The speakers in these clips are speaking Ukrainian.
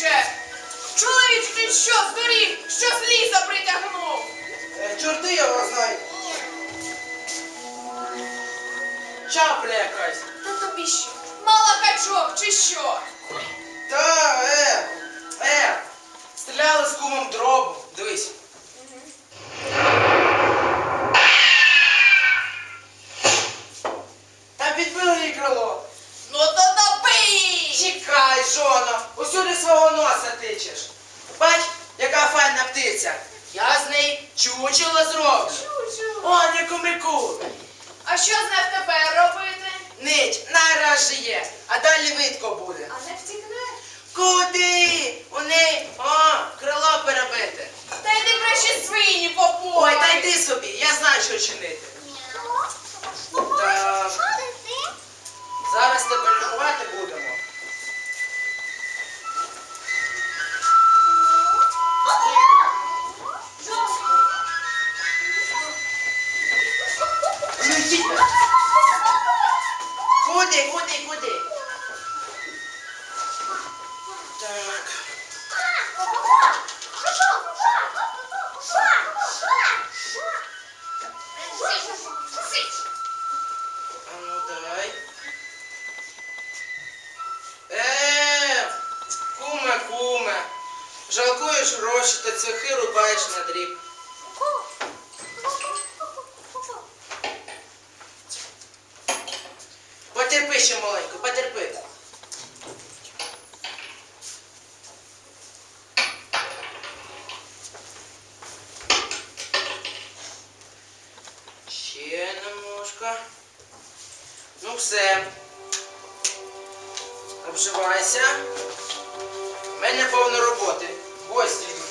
Чоловіче! Чоловіче, ти що здурів? Що з ліса притягнув? Е, Чорти його знають. Чапля якась. Та тобі що? Мала качок чи що? Та, е, е. Стріляли з кумом дробу. Дивись. Чучело зроблю. Чу-чу. О, не кумику. А що з нею тепер робити? Нич, нараз же є, а далі видко буде. А не втікне? Куди? У неї, о, крило перебите. Та йди краще свині попой. Ой, та йди собі, я знаю, що чинити. Гроші та цвяхи рубаєш на дріб. Потерпи ще маленько, потерпи. Ще немножко. Ну все. Обживайся. У мене повно роботи. Гості йдуть.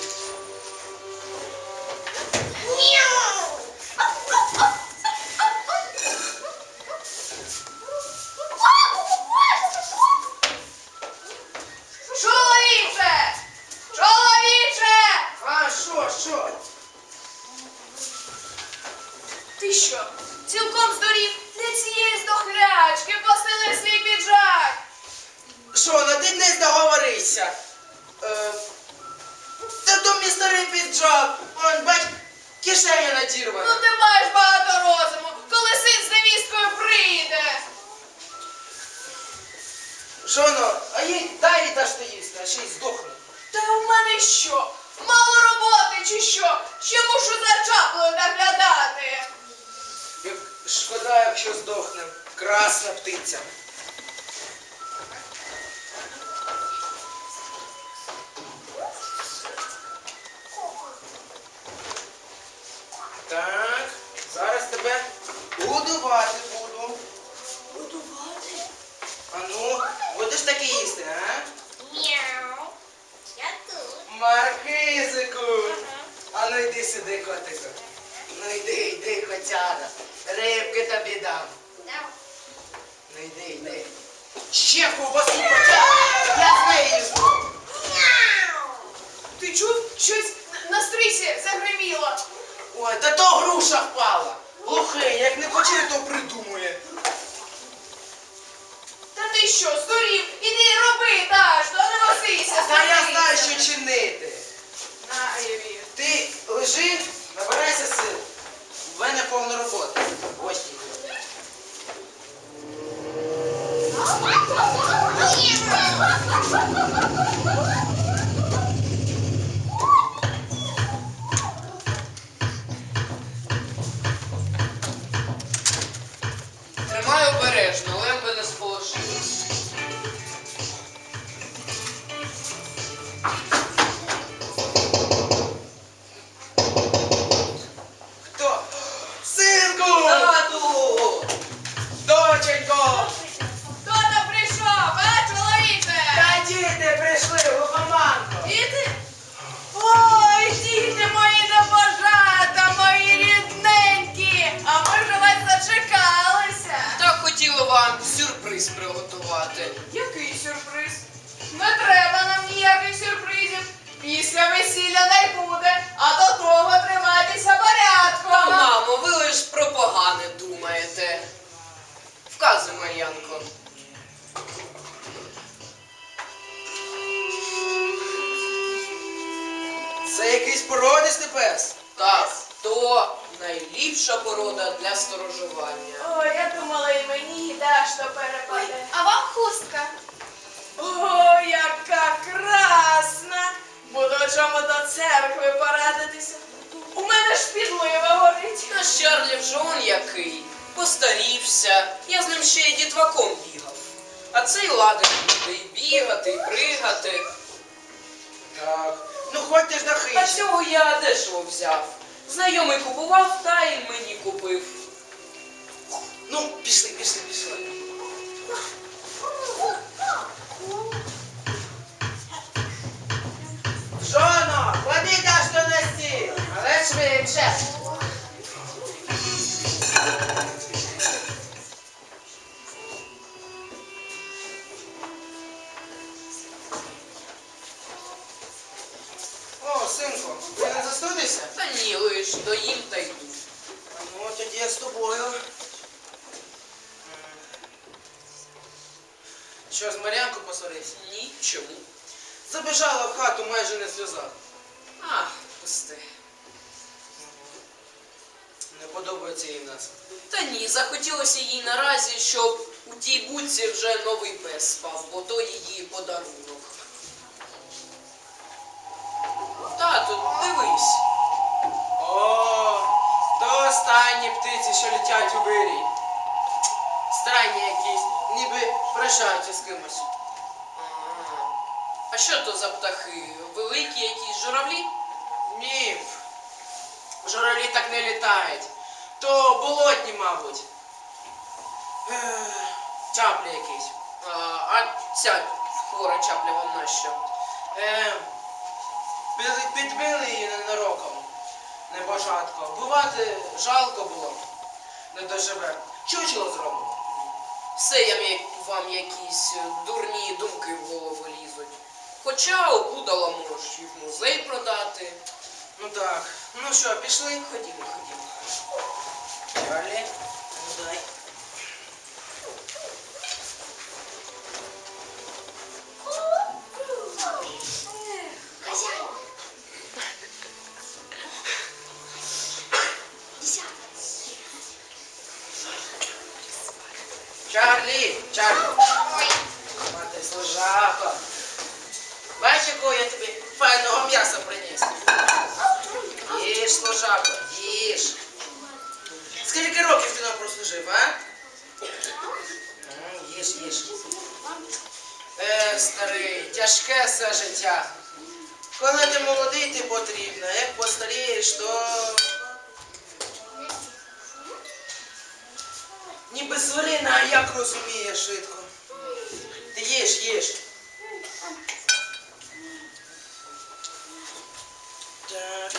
Чоловіче! Чоловіче! А що, що? Ти що? Цілком здурів для цієї здохлячки постели свій піджак. Що, на ти не договорися? Е, та то мій старий піджак. Он, бач, кишеня Ну надірвана. ти маєш багато розуму, коли син з невісткою прийде. Жоно, а їй дай їй та що їсти, а ще й здохне. Та у мене що? Мало роботи чи що? Ще мушу за чаплею наглядати. Як шкода, якщо здохне. Красна птиця. Так, зараз тебе годувати буду. Будувати? А ну, будеш таке їсти, а? Мяу. Я тут. Маркизику! А ну йди сюди, котику. Ну йди, йди, котяра. Рибки тобі дам. Да. Ну йди, йди. Ще ковбасу котяра! Я з нею. Мяу. Ти чув? Щось на стрісі загриміло. Ой, та то груша впала. Глухий, як не почує, то придумує. Та ти що, здурів? Іди роби, Даш, то не носися. Та я знаю, що чинити. Доченько! Хто там прийшов, а, чоловіче? Та діти прийшли, глухоманко! Діти? Ой, діти мої небожата, мої рідненькі, а ми вже вас зачекалися. Так хотіла вам сюрприз приготувати. Який сюрприз? Не треба пес. Так, то найліпша порода для сторожування. О, я думала, і мені даш то перепаде. А вам хустка? О, яка красна! Буду в чому до церкви порадитися. У мене ж підлива горить. Наш Чарлі вже он який. Постарівся. Я з ним ще й дітваком бігав. А цей ладен буде і бігати, і пригати. Так. Ну ходьте ж на А хищ. цього я дешево взяв. Знайомий купував, та й мені купив. Ну, пішли, пішли, пішли. Синку, ти не застудишся? Та ні, лиш доїм та йду. Ну, тоді я з тобою. Що, з Мар'янкою посварився? Ні, чому? Забіжала в хату майже не сльоза. А, пусти. Не подобається їй в нас. Та ні, захотілося їй наразі, щоб у тій будці вже новий пес спав, бо то її подарунок. Тату, дивись. О, то останні птиці, що летять у вирій. Странні якісь, ніби прощаються з кимось. А, що то за птахи? Великі якісь журавлі? Ні. Журавлі так не літають. То болотні, мабуть. Чаплі якісь. А, а ця хвора чапля вам нащо? Е, під- підбили її ненароком. Небожатко. Бувати жалко було. Не доживе. Чучело зробимо. Все я вам якісь е, дурні думки в голову лізуть. Хоча опудала можеш і в музей продати. Ну так. Ну що, пішли? Ходімо, ходімо. Далі. Ну дай. Чарлі! Чарлі! Мати служако. Бачиш, якого я тобі файного м'яса приніс? Їж, служако, їж. Скільки років ти нам прослужив, а? Ну, їж, їж. Е, старий, тяжке все життя. Коли ти молодий, ти потрібно. Як постарієш, то. Ніби свирина, а як розуміє швидко. Ти їж, їж. Так.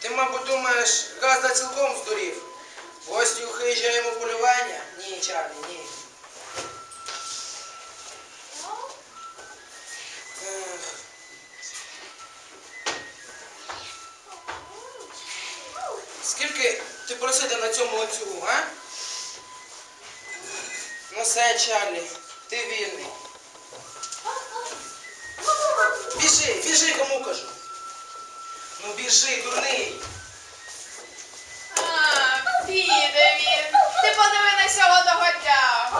Ти, мабуть, думаєш, газда цілком здурів. Гості ухиджаємо полювання? Ні, Чарлі, ні. Ех. Скільки ти просидив на цьому ланцюгу, а? Ну все, Чарлі, ти вільний. Біжи, біжи, кому кажу. Ну біжи, дурний. А, піде він. Ти подиви на сього догодя.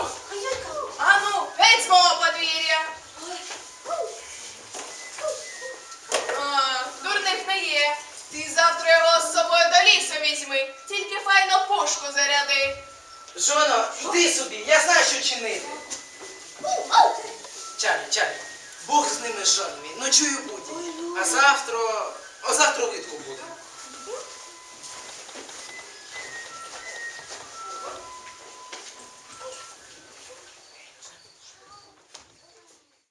Ану, геть з мого подвір'я. А, Дурних не є. Ти завтра його з собою до лісу візьми. Тільки файно пушку заряди. Жоно, іди собі, я знаю, що чинити. Чарлі, Чарлі, Бог з ними жодний, ночую будь. А завтра, а завтра влітку буде.